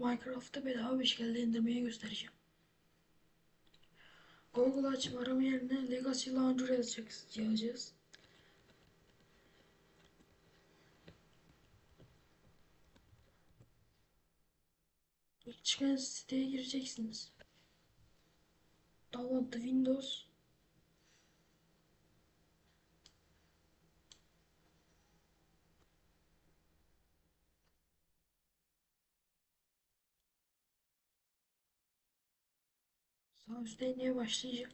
Minecraft'ta bedava bir şekilde indirmeyi göstereceğim. Google açıp arama yerine Legacy Launcher yazacağız. İlk çıkan siteye gireceksiniz. Download the Windows. Sağ üstte inmeye başlayacak.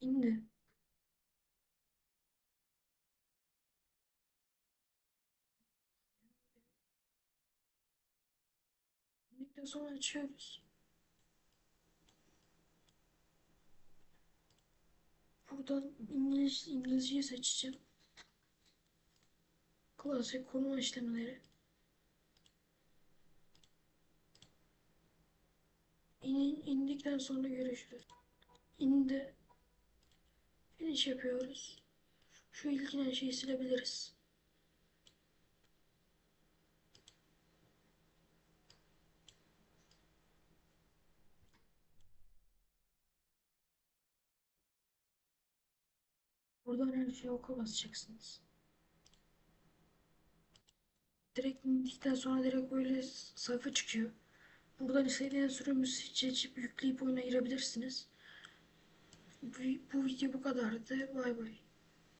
İndi. İndikten sonra açıyoruz. Buradan İngiliz, İngilizceyi seçeceğim. Klasik konum işlemleri. İn, indikten sonra görüşürüz. İndi. Finish yapıyoruz. Şu ilgilenen şeyi silebiliriz. Buradan her şeyi oka basacaksınız. Direkt indikten sonra direkt böyle sayfa çıkıyor. Buradan istediğin sürümü seçip yükleyip oyuna girebilirsiniz. Bu, bu video bu kadardı. Bay bay.